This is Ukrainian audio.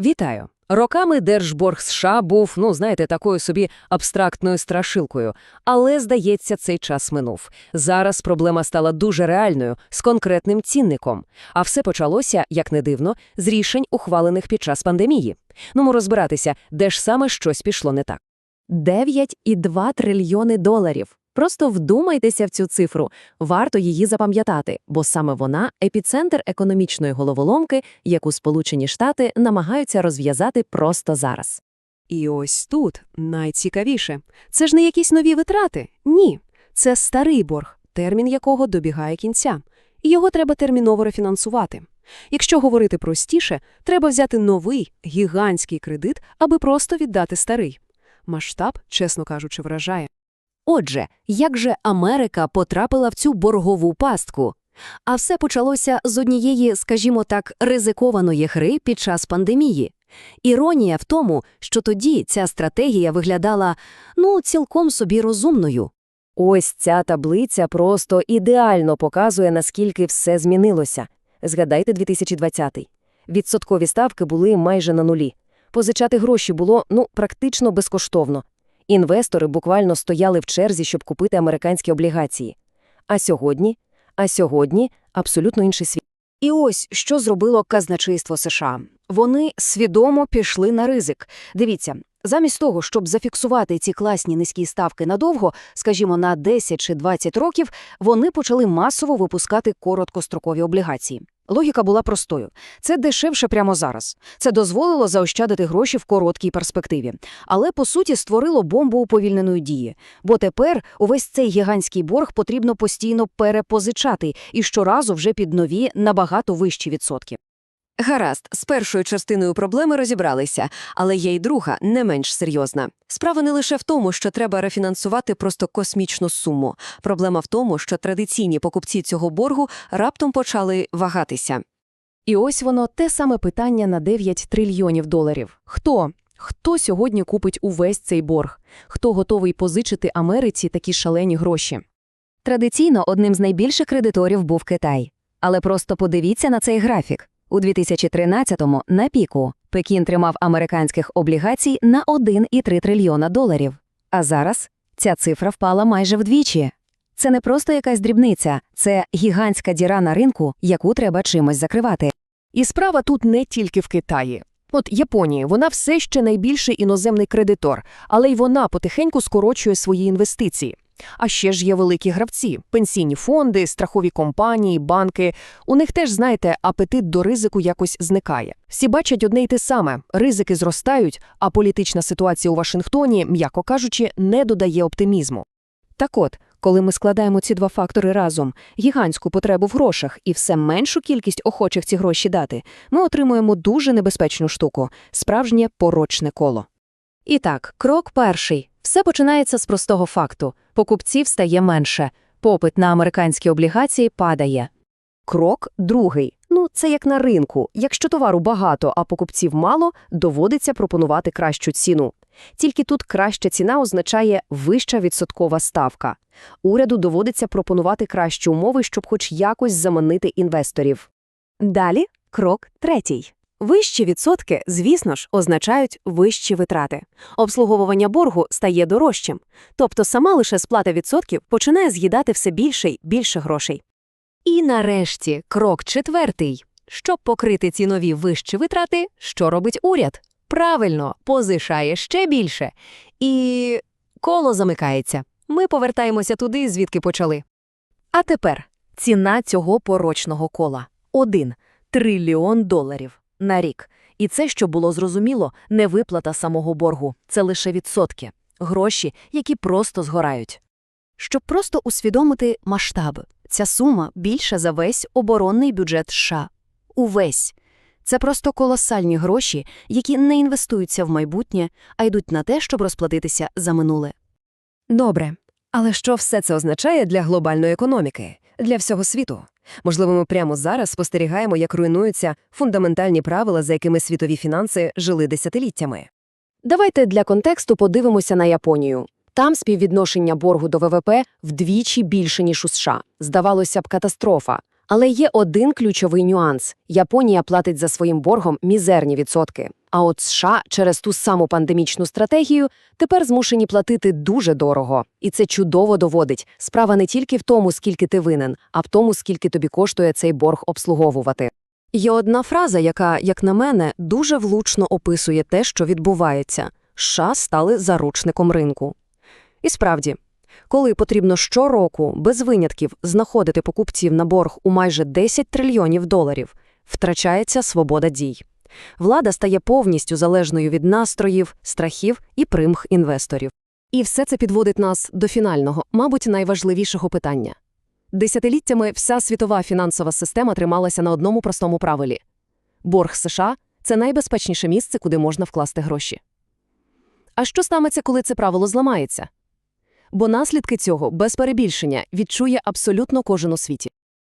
Вітаю! Роками держборг США був, ну, знаєте, такою собі абстрактною страшилкою. Але, здається, цей час минув. Зараз проблема стала дуже реальною, з конкретним цінником. А все почалося, як не дивно, з рішень, ухвалених під час пандемії. Ну, розбиратися, де ж саме щось пішло не так. 9,2 трильйони доларів. Просто вдумайтеся в цю цифру. Варто її запам'ятати, бо саме вона – епіцентр економічної головоломки, яку Сполучені Штати намагаються розв'язати просто зараз. І ось тут найцікавіше. Це ж не якісь нові витрати. Ні. Це старий борг, термін якого добігає кінця. І його треба терміново рефінансувати. Якщо говорити простіше, треба взяти новий, гігантський кредит, аби просто віддати старий. Масштаб, чесно кажучи, вражає. Отже, як же Америка потрапила в цю боргову пастку? А все почалося з однієї, скажімо так, ризикованої гри під час пандемії. Іронія в тому, що тоді ця стратегія виглядала, ну, цілком собі розумною. Ось ця таблиця просто ідеально показує, наскільки все змінилося. Згадайте 2020-й. Відсоткові ставки були майже на нулі. Позичати гроші було, ну, практично безкоштовно. Інвестори буквально стояли в черзі, щоб купити американські облігації. А сьогодні? А сьогодні абсолютно інший світ. І ось що зробило казначейство США. Вони свідомо пішли на ризик. Дивіться, замість того, щоб зафіксувати ці класні низькі ставки надовго, скажімо, на 10 чи 20 років, вони почали масово випускати короткострокові облігації. Логіка була простою. Це дешевше прямо зараз. Це дозволило заощадити гроші в короткій перспективі. Але, по суті, створило бомбу уповільненої дії. Бо тепер увесь цей гігантський борг потрібно постійно перепозичати і щоразу вже під нові, набагато вищі відсотки. Гаразд, з першою частиною проблеми розібралися, але є й друга, не менш серйозна. Справа не лише в тому, що треба рефінансувати просто космічну суму. Проблема в тому, що традиційні покупці цього боргу раптом почали вагатися. І ось воно те саме питання на 9 трильйонів доларів. Хто? Хто сьогодні купить увесь цей борг? Хто готовий позичити Америці такі шалені гроші? Традиційно одним з найбільших кредиторів був Китай. Але просто подивіться на цей графік. У 2013-му на піку Пекін тримав американських облігацій на 1,3 трильйона доларів. А зараз ця цифра впала майже вдвічі. Це не просто якась дрібниця, це гігантська діра на ринку, яку треба чимось закривати. І справа тут не тільки в Китаї. От Японія, вона все ще найбільший іноземний кредитор, але й вона потихеньку скорочує свої інвестиції. А ще ж є великі гравці – пенсійні фонди, страхові компанії, банки. У них теж, знаєте, апетит до ризику якось зникає. Всі бачать одне й те саме – ризики зростають, а політична ситуація у Вашингтоні, м'яко кажучи, не додає оптимізму. Так от, коли ми складаємо ці два фактори разом – гігантську потребу в грошах і все меншу кількість охочих ці гроші дати, ми отримуємо дуже небезпечну штуку – справжнє порочне коло. І так, крок перший. Все починається з простого факту. Покупців стає менше. Попит на американські облігації падає. Крок другий. Ну, це як на ринку. Якщо товару багато, а покупців мало, доводиться пропонувати кращу ціну. Тільки тут краща ціна означає вища відсоткова ставка. Уряду доводиться пропонувати кращі умови, щоб хоч якось заманити інвесторів. Далі крок третій. Вищі відсотки, звісно ж, означають вищі витрати. Обслуговування боргу стає дорожчим, тобто сама лише сплата відсотків починає з'їдати все більше й більше грошей. І нарешті крок четвертий. Щоб покрити ці нові вищі витрати, що робить уряд? Правильно, позишає ще більше. І коло замикається. Ми повертаємося туди, звідки почали. А тепер ціна цього порочного кола – один трильйон доларів на рік. І це, що було зрозуміло, не виплата самого боргу, це лише відсотки, гроші, які просто згорають. Щоб просто усвідомити масштаби, ця сума більша за весь оборонний бюджет США. Увесь. Це просто колосальні гроші, які не інвестуються в майбутнє, а йдуть на те, щоб розплатитися за минуле. Добре. Але що все це означає для глобальної економіки, для всього світу? Можливо, ми прямо зараз спостерігаємо, як руйнуються фундаментальні правила, за якими світові фінанси жили десятиліттями. Давайте для контексту подивимося на Японію. Там співвідношення боргу до ВВП вдвічі більше, ніж у США. Здавалося б, катастрофа. Але є один ключовий нюанс – Японія платить за своїм боргом мізерні відсотки. А от США через ту саму пандемічну стратегію тепер змушені платити дуже дорого. І це чудово доводить. Справа не тільки в тому, скільки ти винен, а в тому, скільки тобі коштує цей борг обслуговувати. Є одна фраза, яка, як на мене, дуже влучно описує те, що відбувається. США стали заручником ринку. І справді, коли потрібно щороку, без винятків, знаходити покупців на борг у майже 10 трильйонів доларів, втрачається свобода дій. Влада стає повністю залежною від настроїв, страхів і примх інвесторів. І все це підводить нас до фінального, мабуть, найважливішого питання. Десятиліттями вся світова фінансова система трималася на одному простому правилі. Борг США – це найбезпечніше місце, куди можна вкласти гроші. А що станеться, коли це правило зламається? Бо наслідки цього, без перебільшення, відчує абсолютно кожен у світі.